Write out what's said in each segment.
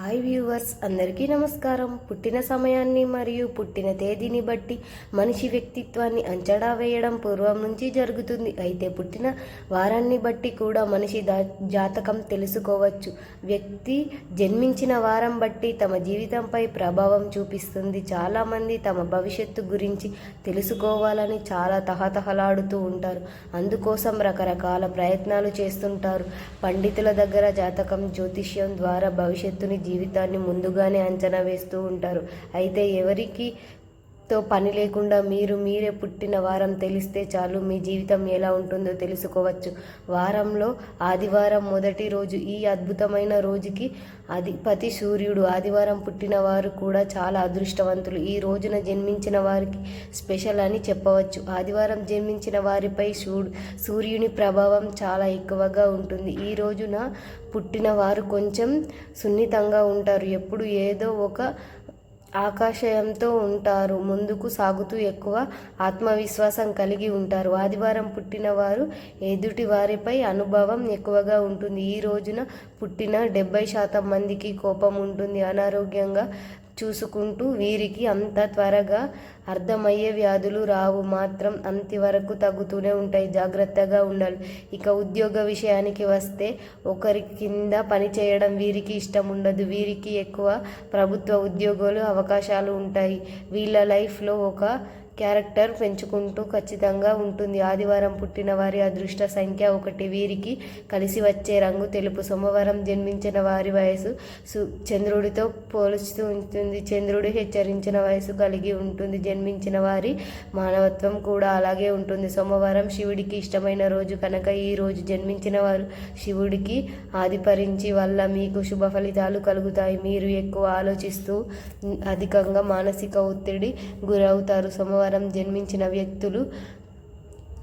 Hi viewers అందరికీ నమస్కారం. పుట్టిన సమయాన్ని మరియు పుట్టిన తేదీని బట్టి మనిషి వ్యక్తిత్వాన్ని అంచనా వేయడం పూర్వం నుంచి జరుగుతుంది. అయితే పుట్టిన వారాన్ని బట్టి కూడా మనిషి దా జాతకం తెలుసుకోవచ్చు. వ్యక్తి జన్మించిన వారం బట్టి తమ జీవితంపై ప్రభావం చూపిస్తుంది. చాలామంది తమ భవిష్యత్తు గురించి తెలుసుకోవాలని చాలా తహతహలాడుతూ ఉంటారు. అందుకోసం రకరకాల ప్రయత్నాలు చేస్తుంటారు. పండితుల దగ్గర జాతకం జ్యోతిష్యం ద్వారా భవిష్యత్తుని జీవితాన్ని ముందుగానే అంచనా వేస్తూ ఉంటారు. అయితే ఎవరికి తో పని లేకుండా మీరు మీరే పుట్టిన వారం తెలిస్తే చాలు మీ జీవితం ఎలా ఉంటుందో తెలుసుకోవచ్చు. వారంలో ఆదివారం మొదటి రోజు ఈ అద్భుతమైన రోజుకి అధిపతి సూర్యుడు ఆదివారం పుట్టిన వారు కూడా చాలా అదృష్టవంతులు. ఈ రోజున జన్మించిన వారికి స్పెషల్ అని చెప్పవచ్చు. ఆదివారం జన్మించిన వారిపై సూర్యు సూర్యుని ప్రభావం చాలా ఎక్కువగా ఉంటుంది. ఈ రోజున పుట్టిన వారు కొంచెం సున్నితంగా ఉంటారు. ఎప్పుడు ఏదో ఒక ఆకాశయంతో ఉంటారు. ముందుకు సాగుతూ ఎక్కువ ఆత్మవిశ్వాసం కలిగి ఉంటారు. ఆదివారం పుట్టిన వారు ఎదుటి వారిపై అనుభవం ఎక్కువగా ఉంటుంది. ఈ రోజున పుట్టిన డెబ్బై శాతం మందికి కోపం ఉంటుంది. అనారోగ్యంగా చూసుకుంటూ వీరికి అంత త్వరగా అర్థమయ్యే వ్యాధులు రావు. మాత్రం అంతవరకు తగ్గుతూనే ఉంటాయి. జాగ్రత్తగా ఉండాలి. ఇక ఉద్యోగ విషయానికి వస్తే ఒకరి కింద పని చేయడం వీరికి ఇష్టం ఉండదు. వీరికి ఎక్కువ ప్రభుత్వ ఉద్యోగాలు అవకాశాలు ఉంటాయి. వీళ్ళ లైఫ్లో ఒక క్యారెక్టర్ పెంచుకుంటూ ఖచ్చితంగా ఉంటుంది. ఆదివారం పుట్టిన వారి అదృష్ట సంఖ్య ఒకటి. వీరికి కలిసి వచ్చే రంగు తెలుపు. సోమవారం జన్మించిన వారి వయసు చంద్రుడితో పోలుస్తూ ఉంటుంది. చంద్రుడు హెచ్చరించిన వయసు కలిగి ఉంటుంది. జన్మించిన వారి మానవత్వం కూడా అలాగే ఉంటుంది. సోమవారం శివుడికి ఇష్టమైన రోజు కనుక ఈ రోజు జన్మించిన వారు శివుడికి ఆదిపరించి వల్ల మీకు శుభ ఫలితాలు కలుగుతాయి. మీరు ఎక్కువ ఆలోచిస్తూ అధికంగా మానసిక ఒత్తిడి గురవుతారు. సోమవారం జన్మించిన వ్యక్తులు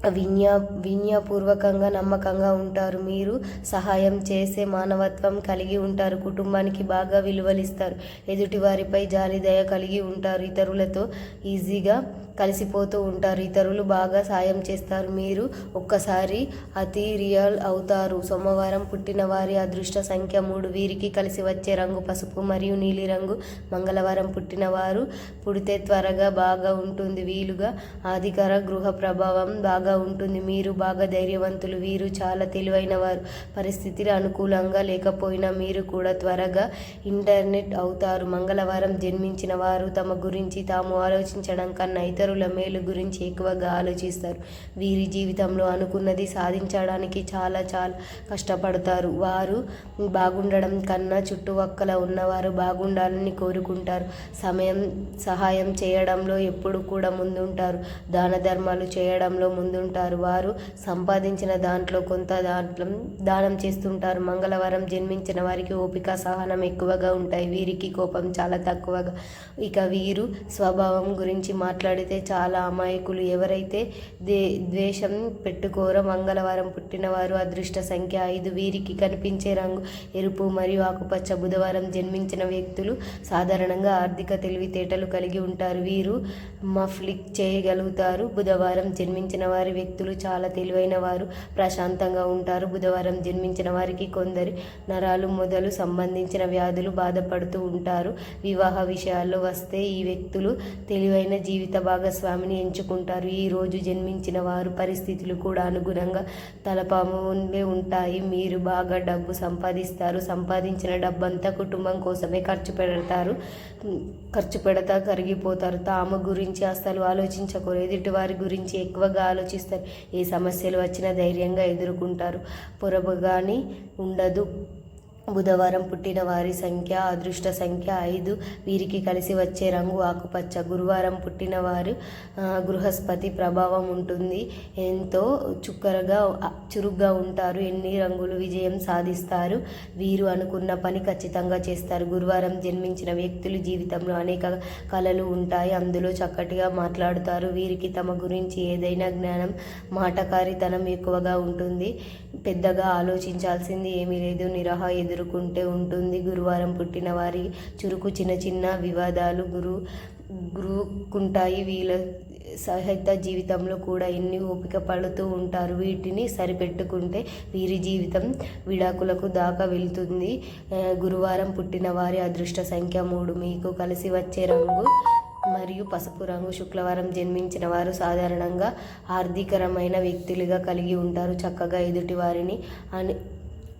విన్యా విన్యాపూర్వకంగా నమ్మకంగా ఉంటారు. మీరు సహాయం చేసే మానవత్వం కలిగి ఉంటారు. కుటుంబానికి బాగా విలువలిస్తారు. ఎదుటివారిపై జాలి దయ కలిగి ఉంటారు. ఇతరులతో ఈజీగా కలిసిపోతూ ఉంటారు. ఇతరులు బాగా సాయం చేస్తారు. మీరు ఒక్కసారి అతి రియల్ అవుతారు. సోమవారం పుట్టిన వారి అదృష్ట సంఖ్య మూడు. వీరికి కలిసి వచ్చే రంగు పసుపు మరియు నీలిరంగు మంగళవారం పుట్టిన వారు పుడితే త్వరగా బాగా ఉంటుంది. వీలుగా ఆధికార గృహ ప్రభావం బాగా ఉంటుంది. మీరు బాగా ధైర్యవంతులు వీరు చాలా తెలివైన వారు. పరిస్థితులు అనుకూలంగా లేకపోయినా మీరు కూడా త్వరగా ఇంటర్నెట్ అవుతారు. మంగళవారం జన్మించిన వారు తమ గురించి తాము ఆలోచించడం కన్నా ఇతరుల మేలు గురించి ఎక్కువగా ఆలోచిస్తారు. వీరి జీవితంలో అనుకున్నది సాధించడానికి చాలా చాలా కష్టపడతారు. వారు బాగుండడం కన్నా చుట్టుపక్కల ఉన్నవారు బాగుండాలని కోరుకుంటారు. సమయం సహాయం చేయడంలో ఎప్పుడు కూడా ముందుంటారు. దాన ధర్మాలు చేయడంలో ముందుంటారు వారు సంపాదించిన దాంట్లో కొంత దాంట్లో దానం చేస్తుంటారు. మంగళవారం జన్మించిన వారికి ఓపిక సహనం ఎక్కువగా ఉంటాయి. వీరికి కోపం చాలా తక్కువగా. ఇక వీరు స్వభావం గురించి మాట్లాడితే చాలా అమాయకులు. ఎవరైతే దే ద్వేషం పెట్టుకోరో మంగళవారం పుట్టినవారు అదృష్ట సంఖ్య ఐదు. వీరికి కనిపించే రంగు ఎరుపు మరియు ఆకుపచ్చ బుధవారం జన్మించిన వ్యక్తులు సాధారణంగా ఆర్థిక తెలివితేటలు కలిగి ఉంటారు. వీరు మఫ్లిక్ చేయగలుగుతారు. బుధవారం జన్మించిన వారు వారి వ్యక్తులు చాలా తెలివైన వారు ప్రశాంతంగా ఉంటారు. బుధవారం జన్మించిన వారికి కొందరి నరాలు మొదలు సంబంధించిన వ్యాధులు బాధపడుతూ ఉంటారు. వివాహ విషయాల్లో వస్తే ఈ వ్యక్తులు తెలివైన జీవిత భాగస్వామిని ఎంచుకుంటారు. ఈ రోజు జన్మించిన వారు పరిస్థితులు కూడా అనుగుణంగా తలపాములే ఉంటాయి. మీరు బాగా డబ్బు సంపాదిస్తారు. సంపాదించిన డబ్బంతా కుటుంబం కోసమే ఖర్చు పెడతారు. ఖర్చు పెడతా కరిగిపోతారు. తాము గురించి అస్సలు ఆలోచించకూడదు. ఎదుటి వారి గురించి ఎక్కువగా ఆలోచిస్తారు. ఏ సమస్యలు వచ్చినా ధైర్యంగా ఎదుర్కొంటారు. పొరబగాని ఉండదు. బుధవారం పుట్టిన వారి సంఖ్య అదృష్ట సంఖ్య ఐదు. వీరికి కలిసి వచ్చే రంగు ఆకుపచ్చ. గురువారం పుట్టిన వారు గృహస్పతి ప్రభావం ఉంటుంది. ఎంతో చుక్కరగా చురుగ్గా ఉంటారు. ఎన్ని రంగులు విజయం సాధిస్తారు? వీరు అనుకున్న పని ఖచ్చితంగా చేస్తారు. గురువారం జన్మించిన వ్యక్తులు జీవితంలో అనేక కళలు ఉంటాయి. అందులో చక్కటిగా మాట్లాడుతారు. వీరికి తమ గురించి ఏదైనా జ్ఞానం మాటకారితనం ఎక్కువగా ఉంటుంది. పెద్దగా ఆలోచించాల్సింది ఏమీ లేదు. నిరహ ఎదుర్కొంటే ఉంటుంది. గురువారం పుట్టిన వారి చురుకు చిన్న చిన్న వివాదాలు గురు గురుకుంటాయి. వీళ్ళ సహిత జీవితంలో కూడా ఎన్ని ఓపిక పడుతూ ఉంటారు. వీటిని సరిపెట్టుకుంటే వీరి జీవితం విడాకులకు దాకా వెళ్తుంది. గురువారం పుట్టిన వారి అదృష్ట సంఖ్య మూడు. మీకు కలిసి వచ్చే రంగు మరియు పసుపు రంగు శుక్రవారం జన్మించిన వారు సాధారణంగా ఆర్థికరమైన వ్యక్తులుగా కలిగి ఉంటారు. చక్కగా ఎదుటి వారిని అని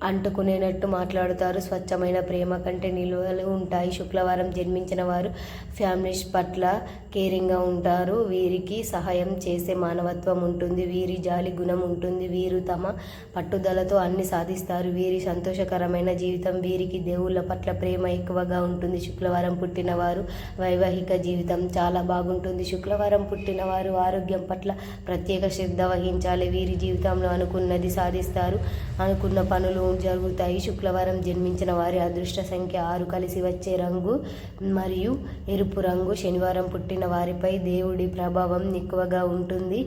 అంటుకునేటట్టు మాట్లాడుతారు. స్వచ్ఛమైన ప్రేమ కంటే నిలువలు ఉంటాయి. శుక్రవారం జన్మించిన వారు ఫ్యామిలీస్ పట్ల కేరింగ్గా ఉంటారు. వీరికి సహాయం చేసే మానవత్వం ఉంటుంది. వీరి జాలి గుణం ఉంటుంది. వీరు తమ పట్టుదలతో అన్ని సాధిస్తారు. వీరి సంతోషకరమైన జీవితం వీరికి దేవుళ్ళ పట్ల ప్రేమ ఎక్కువగా ఉంటుంది. శుక్రవారం పుట్టిన వారు వైవాహిక జీవితం చాలా బాగుంటుంది. శుక్రవారం పుట్టిన వారు ఆరోగ్యం పట్ల ప్రత్యేక శ్రద్ధ వహించాలి. వీరి జీవితంలో అనుకున్నది సాధిస్తారు. అనుకున్న పనులు జరుగుతాయి. శుక్రవారం జన్మించిన వారి అదృష్ట సంఖ్య ఆరు. కలిసి వచ్చే రంగు మరియు ఎరుపు రంగు. శనివారం పుట్టిన వారిపై దేవుడి ప్రభావం ఎక్కువగా ఉంటుంది.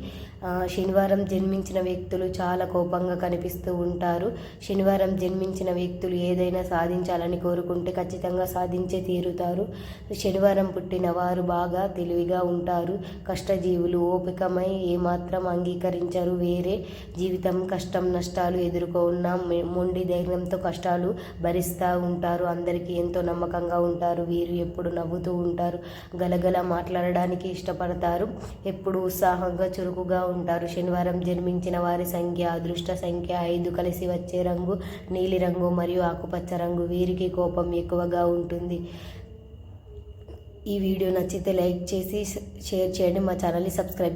శనివారం జన్మించిన వ్యక్తులు చాలా కోపంగా కనిపిస్తూ ఉంటారు. శనివారం జన్మించిన వ్యక్తులు ఏదైనా సాధించాలని కోరుకుంటే ఖచ్చితంగా సాధించే తీరుతారు. శనివారం పుట్టిన వారు బాగా తెలివిగా ఉంటారు. కష్టజీవులు ఓపికమై ఏమాత్రం అంగీకరించరు. వేరే జీవితం కష్టం నష్టాలు ఎదుర్కొన్న ఉండి ధైర్యంతో కష్టాలు భరిస్తూ ఉంటారు. అందరికీ ఎంతో నమ్మకంగా ఉంటారు. వీరు ఎప్పుడు నవ్వుతూ ఉంటారు. గలగల మాట్లాడడానికి ఇష్టపడతారు. ఎప్పుడు ఉత్సాహంగా చురుకుగా ఉంటారు. శనివారం జన్మించిన వారి సంఖ్య అదృష్ట సంఖ్య ఐదు కలిసి వచ్చే రంగు నీలిరంగు మరియు ఆకుపచ్చ రంగు వీరికి కోపం ఎక్కువగా ఉంటుంది. ఈ వీడియో నచ్చితే లైక్ చేసి షేర్ చేయండి. మా ఛానల్ని సబ్స్క్రైబ్